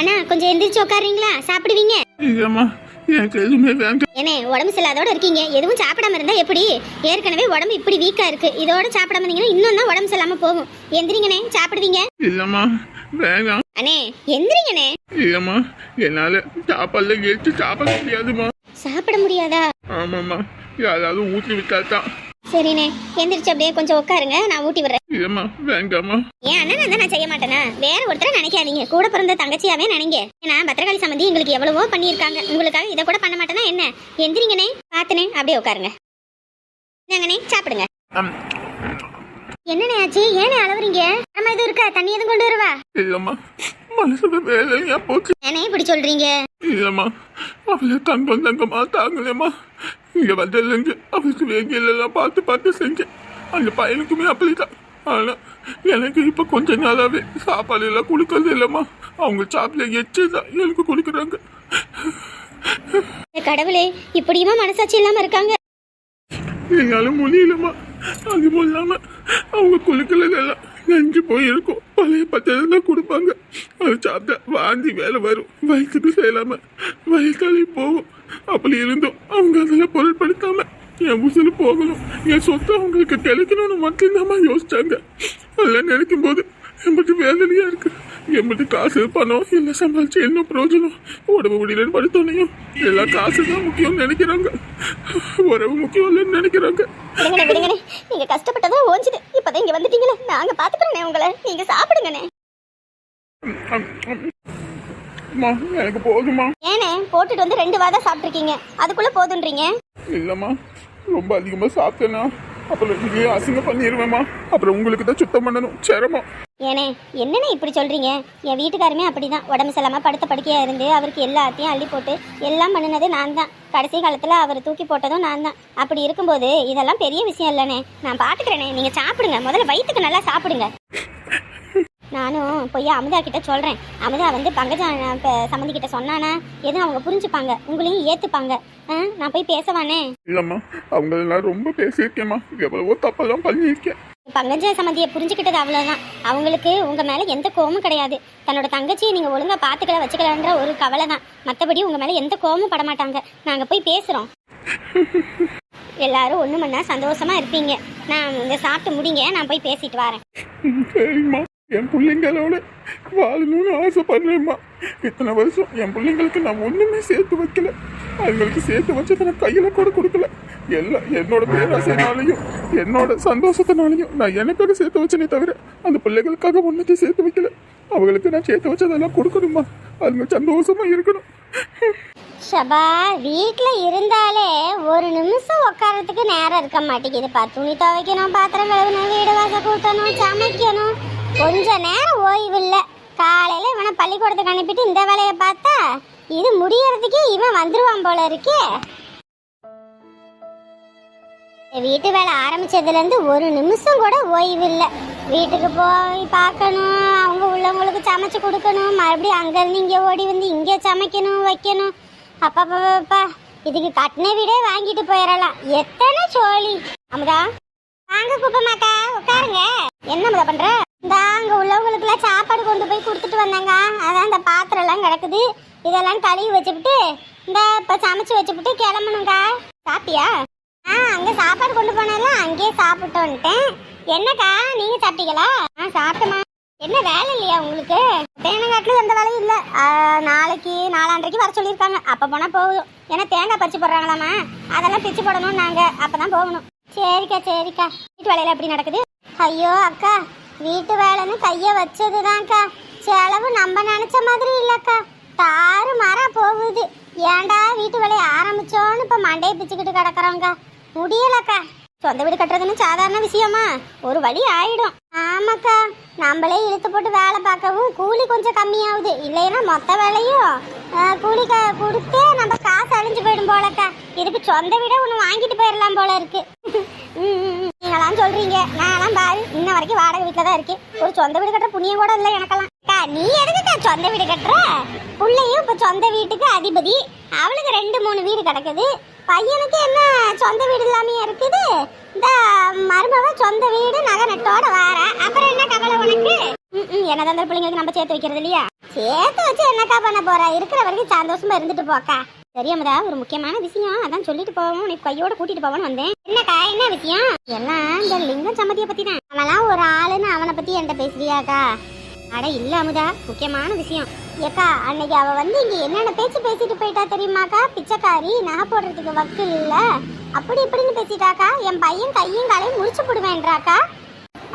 அண்ணா கொஞ்சம் எந்திரிச்சு உட்காருங்களா சாப்பிடுவீங்க? இல்லம்மா எனக்கு எதுவுமே வேண்டாம். ஏனே உடம்பு சரியில்லாதோட இருக்கீங்க. எதுவும் சாப்பிடாம இருந்தா எப்படி? ஏற்கனவே உடம்பு இப்படி வீக்கா இருக்கு. இதோட சாப்பிடாம இருந்தீங்கன்னா இன்னும் தான் உடம்பு சரியில்லாம போகும். எந்திரிங்கண்ணே சாப்பிடுவீங்க? இல்லம்மா வேணாம் அண்ணே எந்திரிங்கண்ணே. இல்லம்மா என்னால சாப்பாடுல எடுத்து சாப்பிட முடியாதுமா சாப்பிட முடியாதா? ஆமாம்மா யாராவது ஊற்றி விட்டா தான் சரிண்ணே எந்திரிச்சு அப்படியே கொஞ்சம் உட்காருங்க நான் ஊட்டி விடுறேன். இல்லம்மா வேண்டாம்மா. ஏன் அண்ணன் தான் நான் செய்ய மாட்டேனா? வேற ஒருத்தரை நினைக்காதீங்க. கூட பிறந்த தங்கச்சியாவே நினைங்க. ஏன்னா பத்திரகாளி சம்பந்தி எங்களுக்கு எவ்வளவோ பண்ணியிருக்காங்க. உங்களுக்காக இதை கூட பண்ண மாட்டேனா என்ன? எந்திரிங்கண்ணே பாத்துனே அப்படியே உட்காருங்க. என்னங்கண்ணே சாப்பிடுங்க. என்னண்ணே ஆச்சு? ஏனே அளவுறீங்க நம்ம எதுவும் இருக்கா? தண்ணி எதுவும் கொண்டு வருவா? இல்லம்மா மனசுல வேலையா போச்சு. ஏனே இப்படி சொல்றீங்க? இல்லம்மா அவளை தங்கம் தங்கமா தாங்கலம்மா இங்க வந்ததுலேருந்து அவளுக்கு வேண்டியதெல்லாம் பார்த்து பார்த்து செஞ்சேன். அந்த பையனுக்குமே அப்படிதான். ஆனா எனக்கு இப்ப கொஞ்ச நாளாவே சாப்பாடு எல்லாம் கொடுக்கறது இல்லம்மா. அவங்க சாப்பிட எச்சு தான் எனக்கு கொடுக்குறாங்க. கடவுளே இப்படியுமா மனசாட்சி இல்லாம இருக்காங்க? என்னால முடியலம்மா. அதுவும் இல்லாம அவங்க குழுக்கிறதெல்லாம் நெஞ்சு போயிருக்கும். பழைய பச்சை தான் கொடுப்பாங்க. அது சாப்பிட்டா வாந்தி வேலை வரும். வயிற்றுக்கு செய்யலாம வயிற்றாலே போகும் அப்படி இருந்தும் அவங்க அதெல்லாம் பொருட்படுத்தாம என் உசுறு போகணும் என் சொத்து அவங்களுக்கு கிடைக்கணும்னு மட்டும்தாம்மா யோசிச்சாங்க. அதெல்லாம் நினைக்கும் போது எம்பிட்டு வேதனையா இருக்கு. எம்பிட்டு காசு பணம் எல்லாம் சம்பாதிச்சு என்ன பிரயோஜனம்? உடம்பு முடியலன்னு படுத்தோனையும் எல்லாம் காசு தான் முக்கியம் நினைக்கிறாங்க. உறவு முக்கியம் இல்லைன்னு நினைக்கிறாங்க. நீங்க கஷ்டப்பட்டதும் ஓஞ்சுது. இப்பதான் இங்க வந்துட்டீங்களே. நாங்க பாத்துக்கிறோண்ணே உங்களை. நீங்க சாப்பிடுங்கண்ணே. எனக்கு போதுமா ஏனே போட்டுட்டு வந்து ரெண்டு வாரம் சாப்பிட்ருக்கீங்க அதுக்குள்ள போதுன்றீங்க இல்லைம்மா. ரொம்ப அதிகமா சாப்பிட்டேன்னா அப்புறம் நீங்க அசிங்கம் பண்ணிடுவேம்மா அப்புறம் உங்களுக்கு தான் சுத்தம் பண்ணணும். சிரமம். ஏனே என்னண்ணே இப்படி சொல்றீங்க? என் வீட்டுக்காருமே அப்படிதான். உடம்பு சரியில்லாமல் படுத்த படுக்கையா இருந்து அவருக்கு எல்லாத்தையும் அள்ளி போட்டு எல்லாம் பண்ணினது நான் தான். கடைசி காலத்துல அவர் தூக்கி போட்டதும் நான் தான். அப்படி இருக்கும்போது இதெல்லாம் பெரிய விஷயம் இல்லைண்ணே. நான் பாத்துக்கிறேனே. நீங்க சாப்பிடுங்க. முதல்ல வயிற்றுக்கு நல்லா சாப்பிடுங்க. நானும் போய் அமுதா கிட்ட சொல்றேன். அமுதா வந்து பங்கஜா இப்போ சம்மந்தி கிட்ட சொன்னானா எதுவும் அவங்க புரிஞ்சுப்பாங்க. உங்களையும் ஏத்துப்பாங்க. ஆ, நான் போய் பேசவானே? இல்லைம்மா அவங்க எல்லாம் ரொம்ப பேசியிருக்கேம்மா. எவ்வளவோ தப்பெல்லாம் பண்ணியிருக்கேன். பங்கஜ சம்மந்தியை புரிஞ்சுக்கிட்டது அவ்வளோதான் அவங்களுக்கு உங்கள் மேலே எந்த கோவமும் கிடையாது. தன்னோட தங்கச்சியை நீங்கள் ஒழுங்காக பார்த்துக்கல வச்சுக்கலன்ற ஒரு கவலை தான் மற்றபடி உங்கள் மேலே எந்த கோவமும் பட மாட்டாங்க. நாங்கள் போய் பேசுகிறோம் எல்லாரும் ஒன்று மணி நேரம் சந்தோஷமா இருப்பீங்க. நான் இந்த சாப்பிட்டு முடிங்க நான் போய் பேசிட்டு வரேன். என் பிள்ளைங்களோட வாழணும்னு ஆசைப்படுறேம்மா. இத்தனை வருஷம் என் பிள்ளைங்களுக்கு நான் ஒன்றுமே சேர்த்து வைக்கல. அவங்களுக்கு சேர்த்து வச்சதை நான் கையில் கூட கொடுக்கல. எல்லாம் என்னோட பேராசைனாலையும் என்னோட சந்தோஷத்தினாலையும் நான் எனக்காக சேர்த்து வச்சனே தவிர அந்த பிள்ளைகளுக்காக ஒன்றுத்தையும் சேர்த்து வைக்கல. அவங்களுக்கு நான் சேர்த்து வச்சதெல்லாம் கொடுக்கணுமா அதுங்க சந்தோஷமா இருக்கணும். ஷபா வீட்டில் இருந்தாலே ஒரு நிமிஷம் உட்காரத்துக்கு நேரம் இருக்க மாட்டேங்குதுப்பா துணி துவைக்கணும் பாத்திரம் கழுவணும் வீடு வாசல் கூட்டணும் சமைக்கணும். கொஞ்ச நேரம் ஓய்வு இல்லை காலையில் இவனை பள்ளிக்கூடத்துக்கு அனுப்பிட்டு இந்த வேலையை பார்த்தா இது முடியறதுக்கே இவன் வந்துருவான் போல இருக்கே. வீட்டு வேலை ஆரம்பிச்சதுலேருந்து ஒரு நிமிஷம் கூட ஓய்வு இல்லை வீட்டுக்கு போய் பார்க்கணும் அவங்க உள்ளவங்களுக்கு சமைச்சு கொடுக்கணும் மறுபடியும் அங்கேருந்து இங்கே ஓடி வந்து இங்கே சமைக்கணும் வைக்கணும். அப்பா இதுக்கு கட்டின வீடே வாங்கிட்டு போயிடலாம். எத்தனை சோழி. அமுதா வாங்க குப்பமாக்கா உட்காருங்க. என்ன முத பண்ற? இந்த அங்கே உள்ளவங்களுக்குலாம் சாப்பாடு கொண்டு போய் கொடுத்துட்டு வந்தாங்க. அதான் இந்த பாத்திரம்லாம் கிடக்குது. இதெல்லாம் கழுவி வச்சுக்கிட்டு இந்த இப்போ சமைச்சு வச்சுக்கிட்டு கிளம்பணுங்க சாப்பிட்டியா? ஆ அங்கே சாப்பாடு கொண்டு போனாலும் அங்கேயே சாப்பிட்டு வந்துட்டேன் என்னக்கா நீங்க சாப்பிட்டீங்களா? ஆ சாப்பிட்டமா என்ன வேலை இல்லையா உங்களுக்கு? தேங்காய்ல எந்த வேலையும் இல்லை. நாளைக்கு நாலாண்டரைக்கு வர சொல்லியிருக்காங்க. அப்போ போனால் போதும். ஏன்னா தேங்காய் பறிச்சு போடுறாங்களாமா அதெல்லாம் பிச்சு போடணும் நாங்கள் அப்போ தான் போகணும். சரிக்கா சரிக்கா. வீட்டு வேலையில எப்படி நடக்குது? ஐயோ அக்கா. வீட்டு வேலைன்னு கையை வச்சதுதான்க்கா. செலவு நம்ம நினச்ச மாதிரி இல்லைக்கா. தாறு மாறா போகுது. ஏன்டா வீட்டு வேலையை ஆரம்பிச்சோன்னு இப்போ மண்டையை பிச்சுக்கிட்டு கிடக்குறோங்க. முடியலக்கா. சொந்த வீடு கட்டுறதுன்னு சாதாரண விஷயமா? ஒரு வழி ஆயிடும். ஆமாக்கா. நம்மளே இழுத்து போட்டு வேலை பார்க்கவும் கூலி கொஞ்சம் கம்மியாகுது. இல்லைன்னா மொத்த வேலையும் கூலி க கொடுத்தே நம்ம காசு அழிஞ்சு போயிடும் போலக்கா. இதுக்கு சொந்த வீடே ஒன்று வாங்கிட்டு போயிடலாம் போல இருக்கு. ம், என்னெல்லாம் சொல்றீங்க? நான்லாம் பாரு இன்ன வரைக்கும் வாடகை வீட்டில் தான் இருக்கேன். ஒரு சொந்த வீடு கட்டுற புண்ணியம் கூட இல்லை எனக்கெல்லாம். அக்கா, நீ எதுக்குக்கா சொந்த வீடு கட்டுற? புள்ளையும் இப்போ சொந்த வீட்டுக்கு அதிபதி. அவளுக்கு ரெண்டு மூணு வீடு கிடக்குது. பையனுக்கு என்ன சொந்த வீடு இல்லாமே இருக்குது? இந்த மருமவ சொந்த வீடு நகை நட்டோட வார. அப்புறம் என்ன கவலை உனக்கு? ம், ம், பிள்ளைங்களுக்கு நம்ம சேர்த்து வைக்கிறது இல்லையா? சேர்த்து வச்சு என்னக்கா பண்ண போற? இருக்கிற வரைக்கும் சந்தோஷமா இருந்துட்டு போக்கா தெரியாமதா ஒரு முக்கியமான விஷயம். அதான் சொல்லிட்டு போவோம். உனக்கு கையோட கூட்டிட்டு போவோம்னு வந்தேன். என்னக்கா என்ன விஷயம்? எல்லாம் இந்த லிங்கம் சம்மதிய பத்தி தான் அவெல்லாம் ஒரு ஆளுன்னு அவனை பத்தி என்கிட்ட பேசுறியாக்கா? அட இல்ல அமுதா முக்கியமான விஷயம். ஏக்கா அன்னைக்கு அவ வந்து இங்க என்னென்ன பேச்சு பேசிட்டு போயிட்டா தெரியுமாக்கா? பிச்சைக்காரி நகை போடுறதுக்கு வக்கு இல்ல. அப்படி இப்படின்னு பேசிட்டாக்கா. என் பையன் கையும் காலையும் முடிச்சு போடுவேன்றாக்கா.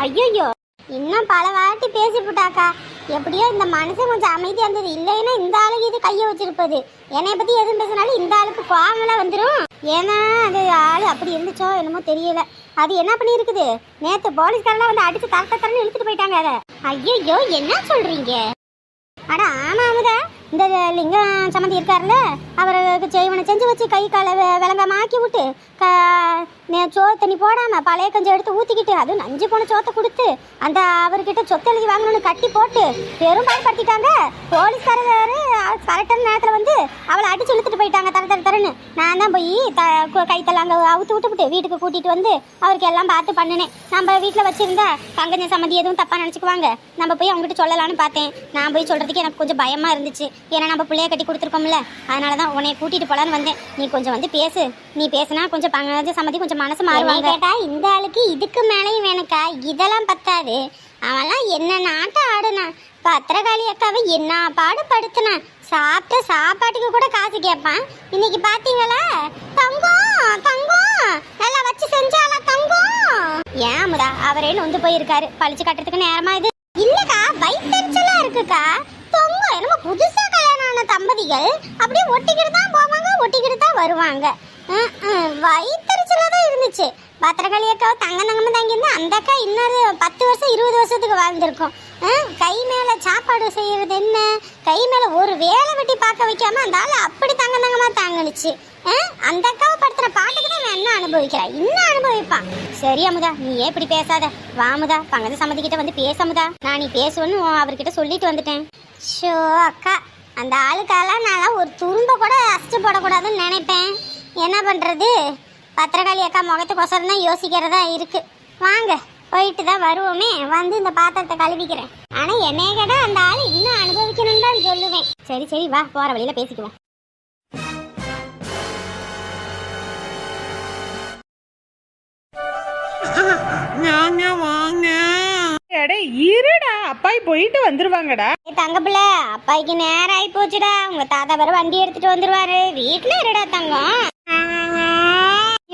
ஐயோ இன்னும் பல வாட்டி பேசி போட்டாக்கா எப்படியோ இந்த மனுஷன் கொஞ்சம் அமைதியாக இருந்தது இல்லைன்னா இந்த ஆளுக்கு இது கையை வச்சிருப்பது. என்னை பற்றி எதுவும் பேசினாலும் இந்த ஆளுக்கு கோவமெல்லாம் வந்துடும் ஏன்னா அது ஆள் அப்படி இருந்துச்சோ என்னமோ தெரியல. அது என்ன பண்ணியிருக்குது? நேற்று போலீஸ்காரெல்லாம் வந்து அடித்து தரத்தரன்னு இழுத்துட்டு போயிட்டாங்க அதை. ஐயோ என்ன சொல்கிறீங்க அட ஆமாம் அமுதா. இந்த லிங்கம் சம்மந்தி இருக்கார்ல அவருக்கு செய்வனை செஞ்சு வச்சு கை காலை வெ- விளங்காம ஆக்கி விட்டு க சோறு தண்ணி போடாமல் பழைய கொஞ்சம் எடுத்து ஊற்றிக்கிட்டு அதுவும் நஞ்சு போன சோத்தை கொடுத்து அந்த அவர்கிட்ட சொத்து எழுதி வாங்கணும்னு கட்டி போட்டு பெரும் பாடுபடுத்திட்டாங்க போலீஸ்காரர் கரெக்டான நேரத்தில் வந்து அவளை அடிச்சு இழுத்துட்டு போயிட்டாங்க தர தர தரன்னு. நான் தான் போய் த கைத்தெல்லாம் அங்கே அவுத்து விட்டுவிட்டு வீட்டுக்கு கூட்டிகிட்டு வந்து அவருக்கு எல்லாம் பார்த்து பண்ணினேன். நம்ம வீட்டில் வச்சுருந்தா பங்கஞ்ச சம்மந்தி எதுவும் தப்பாக நினச்சிக்குவாங்க. நம்ம போய் அவங்ககிட்ட சொல்லலாம்னு பார்த்தேன். நான் போய் சொல்கிறதுக்கு எனக்கு கொஞ்சம் பயமாக இருந்துச்சு. ஏன்னா நம்ம பிள்ளைய கட்டி கொடுத்துருக்கோம்ல. அதனால தான் உன்னை கூட்டிட்டு போலான்னு வந்தேன். நீ கொஞ்சம் வந்து பேசு. நீ பேசுனா கொஞ்சம் பங்கஜ சம்மந்தி கொஞ்சம் மனசு மாறுவாங்க. கேட்டா இந்த ஆளுக்கு இதுக்கு மேலேயும் வேணுக்கா இதெல்லாம் பத்தாது. அவன்லாம் என்ன நாட்டம் ஆடுனான் பத்திரகாளி அக்காவை என்ன பாடு படுத்துனான் சாப்பிட்ட சாப்பாட்டுக்கு கூட காசு கேட்பான். இன்னைக்கு பாத்தீங்களா? தங்கம் தங்கம் நல்லா வச்சு செஞ்சாலா தங்கம் ஏமுதா அவரே நொந்து போயிருக்காரு. பழிச்சு கட்டுறதுக்கு நேரமா இது. இல்லக்கா வயிற்றுச்சலா இருக்குக்கா. கல்யாணம் அப்படியே ஒட்டிக்கிட்டு தான் போவாங்க ஒட்டிக்கிட்டு தான் வருவாங்க. வயிற்றுச்சலா தான் இருந்துச்சு. பத்திரகாளி அக்கா தங்க தங்கமா தங்கியிருந்தா அந்த அக்கா இன்னொரு பத்து வருஷம் இருபது வருஷத்துக்கு வாழ்ந்திருக்கும். கை மேல சாப்பாடு செய்யறது என்ன? கை மேல ஒரு வேலை வெட்டி பார்க்க வைக்காம அந்த ஆள் அப்படி தங்க தங்கமா தாங்குனுச்சு. அந்த அக்காவை படுத்துற பாட்டுக்கு தான் நான் என்ன அனுபவிக்கிறேன் இன்னும் அனுபவிப்பான் சரி அமுதா நீ ஏன் இப்படி பேசாத? வா அமுதா பங்கஜ சம்மதிக்கிட்ட வந்து பேச அமுதா. நான் நீ பேசுவேன்னு அவர்கிட்ட சொல்லிட்டு வந்துட்டேன். ஷோ அக்கா அந்த ஆளுக்கெல்லாம் நான் ஒரு துரும்ப கூட அசிச்சு நினைப்பேன். என்ன பண்றது? பத்திரகாளி அக்கா முகத்துக்கொசரம் தான் யோசிக்கிறதா இருக்கு. வாங்க போயிட்டு தான் வருவோமே. வந்து இந்த பாத்திரத்தை கழுவிக்கிறேன். ஆனா என்னைய கேட்டா அந்த ஆள் இன்னும் அனுபவிக்கணும்னு தான் சொல்லுவேன். சரி சரி வா போற வழியில பேசிக்குவோம். வாங்க வாங்க. அடே இருடா. அப்பாய் போயிட்டு வந்துருவாங்கடா. தங்க பிள்ளை அப்பாய்க்கு நேரம் ஆகி போச்சுடா. உங்க தாத்தா வேற வண்டி எடுத்துட்டு வந்துருவாரு. வீட்டுல இருடா தங்கம்.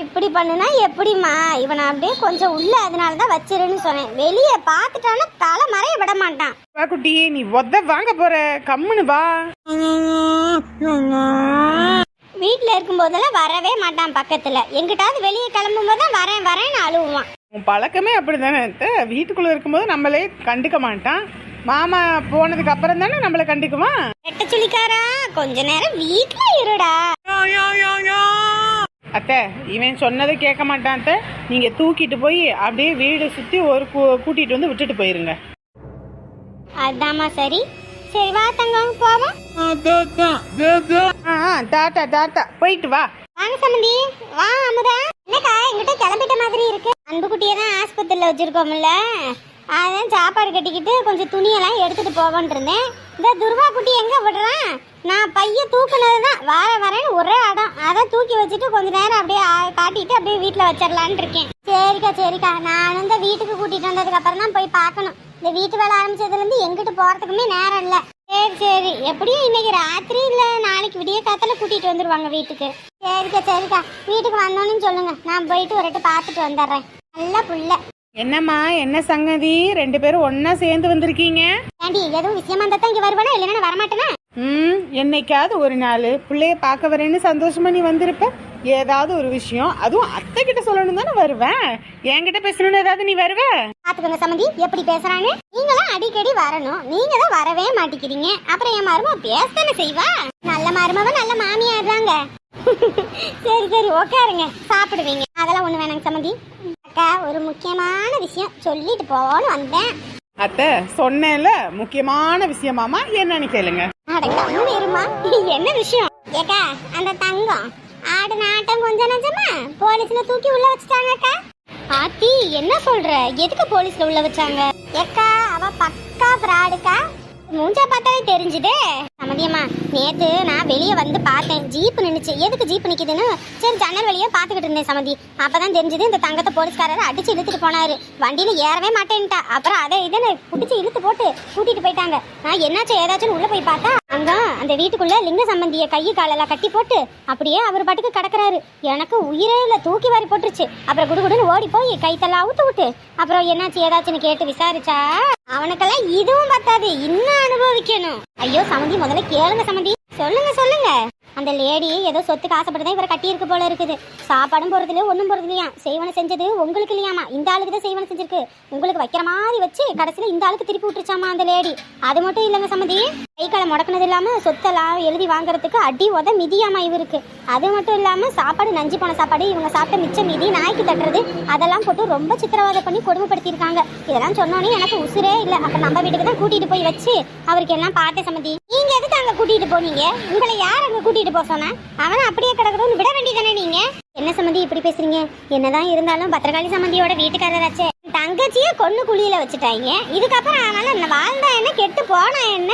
இப்படி பண்ணுனா எப்படிம்மா? இவனை அப்படியே கொஞ்சம் உள்ள அதனால தான் வச்சிருன்னு சொன்னேன். வெளியே பார்த்துட்டானா தலை மறைய விட மாட்டான். வா குட்டி நீ ஒத்த வாங்க போற. கம்முன்னு வா. வீட்டில் இருக்கும்போதெல்லாம் வரவே மாட்டான் பக்கத்துல. எங்கிட்டாவது வெளியே கிளம்பும் போது தான் வரேன் வரேன்னு அழுவான் உன் பழக்கமே அப்படிதானே அத்தை. வீட்டுக்குள்ள இருக்கும்போது நம்மளே கண்டுக்க மாட்டான். மாமா போனதுக்கு அப்புறம் தானே நம்மளை கண்டுக்குவான் சொல்லிக்காரா? கொஞ்ச நேரம் வீட்டுல இருடா. அத்தை இவன் சொன்னதை கேட்க மாட்டான் அத்தை. நீங்க தூக்கிட்டு போய் அப்படியே வீடு சுத்தி ஒரு கூட்டிட்டு வந்து விட்டுட்டு போயிருங்க. அதாம்மா சரி. சரி வா தங்கம் போவோம். டாட்டா டாட்டா போயிட்டு வா. வாங்க சம்மந்தி வா அமுதா. எங்கிட்ட கிளம்பிட்ட மாதிரி இருக்கு. அன்பு குட்டியை தான் ஆஸ்பத்திரியில் வச்சுருக்கோம்ல. அதான் சாப்பாடு கட்டிக்கிட்டு கொஞ்சம் துணியெல்லாம் எடுத்துட்டு போவோன்ட்டு இருந்தேன். இந்த துர்வா குட்டி எங்கே விடுறான் நான் பையன் தூக்குனது தான் வார வரேன்னு ஒரே இடம் அதை தூக்கி வச்சுட்டு கொஞ்ச நேரம் அப்படியே காட்டிட்டு அப்படியே வீட்டில் வச்சிடலான்னு இருக்கேன். சரிக்கா சரிக்கா. நான் இந்த வீட்டுக்கு கூட்டிகிட்டு வந்ததுக்கு அப்புறம் தான் போய் பார்க்கணும். இந்த வீட்டு வேலை ஆரம்பிச்சதுலேருந்து எங்கிட்டு போகிறதுக்குமே நேரம் இல்லை. சரி சரி. எப்படியும் இன்னைக்கு ராத்திரி இல்லை நாளைக்கு விடிய காத்தால கூட்டிட்டு வந்துருவாங்க வீட்டுக்கு. சரிக்கா சரிக்கா. வீட்டுக்கு வந்தோன்னு சொல்லுங்க. நான் போயிட்டு ஒரு பார்த்துட்டு வந்துடுறேன். நல்ல புள்ள. என்னம்மா என்ன சங்கதி? ரெண்டு பேரும் ஒண்ணா சேர்ந்து வந்திருக்கீங்க? ஏண்டி எதுவும் விஷயமா இருந்தா தான் இங்க வருவானா இல்லைன்னா வரமாட்டேனா? ம் என்னைக்காவது ஒரு நாள் பிள்ளைய பார்க்க வரேன்னு சந்தோஷமா நீ வந்திருப்ப? ஏதாவது ஒரு விஷயம். அதுவும் அத்தை கிட்ட சொல்லணும் தானே வருவேன் என்கிட்ட பேசணும்னு ஏதாவது நீ வருவ? பாத்துக்கோங்க சம்மந்தி எப்படி நீங்களாம் அடிக்கடி வரணும். நீங்க தான் வரவே மாட்டேங்கிறீங்க. அப்புறம் என் மருமக பேசத்தானே செய்வா? நல்ல மருமவ நல்ல மாமியாடுறாங்க சரி சரி உட்காருங்க சாப்பிடுவீங்க. அதெல்லாம் ஒண்ணு வேணாங்க சம்மந்தி. அக்கா ஒரு முக்கியமான விஷயம் சொல்லிட்டு போவோன்னு வந்தேன். அத்தை சொன்னேன்ல முக்கியமான விஷயமாமா என்னன்னு கேளுங்க. என்ன விஷயம்? ஏக்கா அந்த தங்கம். ஆடு நாட்டம் கொஞ்சம் நஞ்சமா? போலீஸ்ல தூக்கி உள்ள வச்சுட்டாங்கக்கா ஆத்தி என்ன சொல்ற? எதுக்கு போலீஸ்ல உள்ள வச்சாங்க? ஏக்கா ஃப்ராடுக்கா மூஞ்சா பார்த்தாவே தெரிஞ்சுது. சமதியம்மா நேற்று நான் வெளியே வந்து பார்த்தேன். ஜீப் நின்றுச்சு எதுக்கு ஜீப் நிற்கிதுன்னு சரி ஜன்னல் வெளியே பார்த்துக்கிட்டு இருந்தேன் சமதி அப்பதான் தெரிஞ்சது இந்த தங்கத்தை போலீஸ்காரர் அடித்து இழுத்துட்டு போனாரு. வண்டியில் ஏறவே மாட்டேன்ட்டா அப்புறம் அதை இதுன்னு பிடிச்சி இழுத்து போட்டு கூட்டிகிட்டு போயிட்டாங்க. நான் என்னாச்சும் ஏதாச்சும் உள்ளே போய் பார்த்தா அங்கே அந்த வீட்டுக்குள்ளே லிங்க சம்பந்திய கை காலெல்லாம் கட்டி போட்டு அப்படியே அவர் பாட்டுக்கு கிடக்கிறாரு. எனக்கு உயிரே இல்லை தூக்கி வாரி போட்டுருச்சு. அப்புறம் குடுகுடுன்னு ஓடி போய் கைத்தெல்லாம் அவுத்து விட்டு அப்புறம் என்னாச்சு ஏதாச்சுன்னு கேட்டு விசாரிச்சா அவனுக்கெல்லாம் இதுவும் பத்தாது. இன்னும் அனுபவிக்கணும். ஐயோ சமந்தி முதல்ல கேளுங்க சமந்தி. சொல்லுங்க சொல்லுங்க. அந்த லேடி ஏதோ சொத்துக்கு ஆசைப்பட்டு இவரை கட்டியிருக்கு போல இருக்குது. சாப்பாடும் போகிறது இல்லையா ஒன்றும் போகிறது இல்லையா செய்வனை செஞ்சது உங்களுக்கு இல்லையாமா? இந்த ஆளுக்கு தான் செய்வனை செஞ்சிருக்கு. உங்களுக்கு வைக்கிற மாதிரி வச்சு கடைசியில் இந்த ஆளுக்கு திருப்பி விட்டுருச்சாமா அந்த லேடி? அது மட்டும் இல்லைங்க சம்மதி கை காலை முடக்கினது இல்லாமல் சொத்தெல்லாம் எழுதி வாங்குறதுக்கு அடி உத மிதியாமா இவருக்கு? அது மட்டும் இல்லாமல் சாப்பாடு நஞ்சு போன சாப்பாடு இவங்க சாப்பிட்ட மிச்ச மிதி நாய்க்கு தட்டுறது அதெல்லாம் போட்டு ரொம்ப சித்திரவதை பண்ணி கொடுமைப்படுத்தியிருக்காங்க. இதெல்லாம் சொன்னோன்னே எனக்கு உசுரே இல்லை. அப்போ நம்ம வீட்டுக்கு தான் கூட்டிகிட்டு போய் வச்சு அவருக்கு எல்லாம் பார்த்தேன் சம்மதி எதுக்கு அங்கே கூட்டிட்டு போனீங்க? உங்களை யார் அங்கே கூட்டிட்டு போக சொன்னா? அவனை அப்படியே கிடக்கணும்னு விட வேண்டியதானே நீங்க? என்ன சம்மந்தி இப்படி பேசுறீங்க? என்னதான் இருந்தாலும் பத்திரகாளி சம்மந்தியோட வீட்டுக்காரராச்சே. தங்கச்சியை கொன்னு குழியில வச்சுட்டாங்க. இதுக்கப்புறம் அவனால வாழ்ந்தா என்ன கெட்டு போனா என்ன?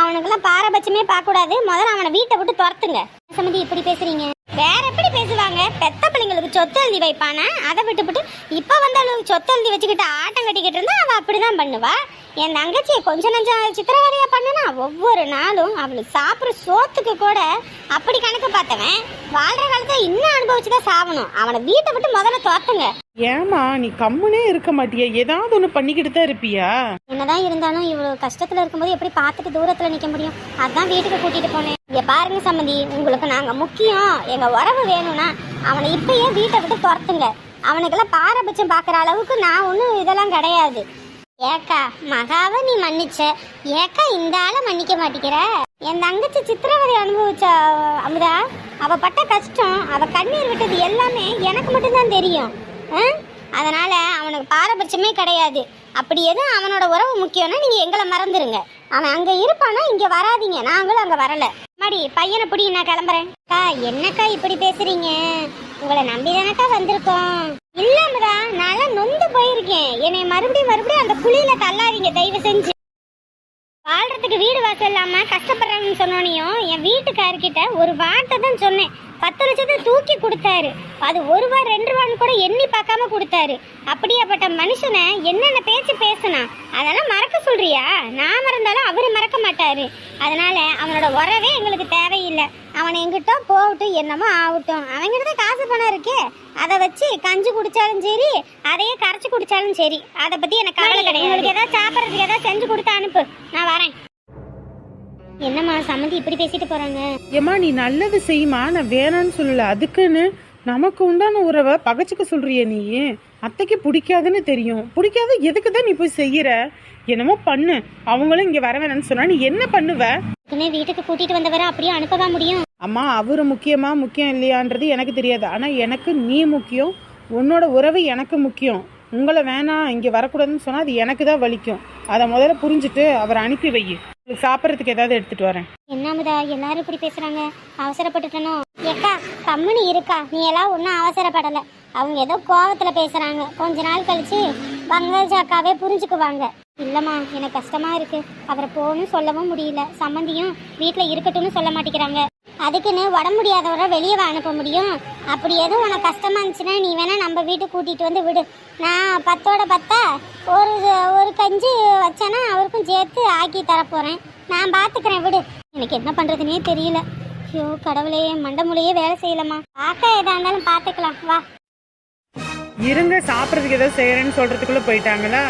அவனுக்கெல்லாம் பாரபட்சமே பார்க்கக்கூடாது. முதல்ல அவனை வீட்டை விட்டு துரத்துங்க. சம்மந்தி இப்படி பேசுறீங்க? வேற எப்படி பேசுவாங்க? பெத்த பிள்ளைங்களுக்கு சொத்து எழுதி வைப்பானா? அதை விட்டுவிட்டு இப்ப வந்து அவளுக்கு சொத்து எழுதி வச்சுக்கிட்டு ஆட்டம் கட்டிக்கிட்டு இருந்தா அவ அப்படிதான் பண்ணுவா. என் தங்கச்சியை கொஞ்ச நஞ்சம் சித்திரவதையா பண்ணுனா ஒவ்வொரு நாளும் அவளுக்கு சாப்பிட்ற சோத்துக்கு கூட அப்படி கணக்கு பார்த்தவன். வாழ்ற காலத்தை இன்னும் அனுபவிச்சுதான் சாவணும். அவனை வீட்டை விட்டு முதல்ல துரத்துங்க ஏமா நீ கம்முனே இருக்க மாட்டியா. ஏதாவது ஒன்று பண்ணிக்கிட்டு தான் இருப்பியா? என்னதான் இருந்தாலும் இவ்வளவு கஷ்டத்துல இருக்கும்போது எப்படி பார்த்துட்டு தூரத்துல நிக்க முடியும்? அதான் வீட்டுக்கு கூட்டிட்டு போனேன். இங்க பாருங்க சம்மந்தி உங்களுக்கு நாங்க முக்கியம். எங்க உறவு வேணும்னா அவனை இப்பயே வீட்டை விட்டு துரத்துங்க. அவனுக்கெல்லாம் பாரபட்சம் பார்க்குற அளவுக்கு நான் ஒன்றும் இதெல்லாம் கிடையாது. ஏக்கா மகாவை நீ மன்னிச்ச. ஏக்கா இந்த ஆளை மன்னிக்க மாட்டேங்கிற. என் தங்கச்சி சித்திரவதை அனுபவிச்ச அமுதா அவ பட்ட கஷ்டம் அவ கண்ணீர் விட்டது எல்லாமே எனக்கு மட்டும்தான் தெரியும். ஆ? அதனால அவனுக்கு பாரபட்சமே கிடையாது. அப்படி எதுவும் அவனோட உறவு முக்கியம்னா நீங்க எங்களை மறந்துருங்க. அவன் அங்க இருப்பானா இங்க வராதீங்க. நாங்களும் அங்க வரல. மாடி பையனை பிடி நான் கிளம்புறேன். அக்கா என்னக்கா இப்படி பேசுறீங்க? உங்களை நம்பி தானக்கா வந்திருக்கோம். இல்லம்டா நான் நொந்து போயிருக்கேன். என்னை மறுபடியும் மறுபடியும் அந்த குழியில தள்ளாதீங்க தயவு செஞ்சு. வாழ்றதுக்கு வீடு வாசல் இல்லாம கஷ்டப்படுறாங்கன்னு சொன்னோனையும் என் வீட்டுக்காரர்கிட்ட ஒரு வார்த்தை தான் சொன்னேன். பத்து லட்சத்தை தூக்கி கொடுத்தாரு. அது ஒரு ரூபா ரெண்டு ரூபான்னு கூட எண்ணி பார்க்காம கொடுத்தாரு. அப்படியாப்பட்ட மனுஷனை என்னென்ன பேச்சு பேசினா அதெல்லாம் மறக்க சொல்றியா? நான் மறந்தாலும் அவரு மறக்க மாட்டாரு. அதனால அவனோட உறவே எங்களுக்கு தேவையில்லை. அவன் எங்கிட்ட போகட்டும் என்னமோ ஆகட்டும். அவன்கிட்ட தான் காசு பணம் இருக்கே. அதை வச்சு கஞ்சி குடிச்சாலும் சரி அதையே கரைச்சி குடிச்சாலும் சரி. அதை பத்தி எனக்கு கவலை கிடையாது. உங்களுக்கு ஏதாவது சாப்பிட்றதுக்கு ஏதாவது செஞ்சு கொடுத்து அனுப்பு. நான் வரேன். என்னம்மா சம்மந்தி இப்படி பேசிட்டு போறாங்க? ஏம்மா நீ நல்லது செய்யுமா? நான் வேணான்னு சொல்லல. அதுக்குன்னு நமக்கு உண்டான உறவை பகைச்சுக்க சொல்றிய நீ. அத்தைக்கு பிடிக்காதுன்னு தெரியும். பிடிக்காது எதுக்கு தான் நீ போய் செய்யற? என்னமோ பண்ணு. அவங்களும் இங்க வர வேணாம்னு சொன்னா நீ என்ன பண்ணுவ? இதுக்குன்னே வீட்டுக்கு கூட்டிட்டு வந்தவரை அப்படியே அனுப்பவா முடியும்? அம்மா அவரு முக்கியமா முக்கியம் இல்லையான்றது எனக்கு தெரியாது. ஆனா எனக்கு நீ முக்கியம் உன்னோட உறவு எனக்கு முக்கியம். உங்களை வேணாம் இங்க வரக்கூடாதுன்னு சொன்னா அது எனக்கு தான் வலிக்கும். அதை முதல்ல புரிஞ்சுட்டு அவரை அனுப்பி வை. சாப்பிட்றதுக்கு ஏதாவது எடுத்துட்டு வரேன். என்னமுதா எல்லாரும் இப்படி பேசுறாங்க? அவசரப்பட்டுட்டனோ? ஏக்கா கம்முனு இருக்கா. நீ எல்லாம் ஒன்றும் அவசரப்படலை. அவங்க ஏதோ கோவத்தில் பேசுறாங்க. கொஞ்ச நாள் கழிச்சு பங்கஜ அக்காவே புரிஞ்சுக்குவாங்க. இல்லம்மா எனக்கு கஷ்டமா இருக்கு. அவரை போகணும் சொல்லவும் முடியல. சம்மந்தியும் வீட்டில் இருக்கட்டும்னு சொல்ல மாட்டேங்கிறாங்க. அதுக்குன்னு உடம்பு முடியாதவரை வெளியே அனுப்ப முடியும். அப்படி எதுவும் உனக்கு கஷ்டமாக இருந்துச்சுன்னா நீ வேணால் நம்ம வீட்டுக்கு கூட்டிகிட்டு வந்து விடு. நான் பத்தோட பத்தா ஒரு ஒரு கஞ்சி வச்சேன்னா அவருக்கும் சேர்த்து ஆக்கி தரப்போகிறேன் நான் பார்த்துக்கிறேன் விடு. எனக்கு என்ன பண்ணுறதுனே தெரியல. ஐயோ கடவுளே மண்டமுலையே வேலை செய்யலம்மா. பார்க்க எதாக இருந்தாலும் பார்த்துக்கலாம் வா. இருங்க சாப்பிட்றதுக்கு ஏதோ செய்கிறேன்னு சொல்கிறதுக்குள்ளே போயிட்டாங்களா?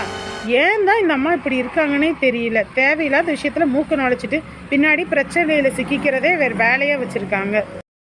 ஏன் தான் இந்த அம்மா இப்படி இருக்காங்கன்னே தெரியல. தேவையில்லாத விஷயத்துல மூக்கு நுழைச்சிட்டு பின்னாடி பிரச்சனையில சிக்கிக்கிறதே வேற வேலையா வச்சிருக்காங்க.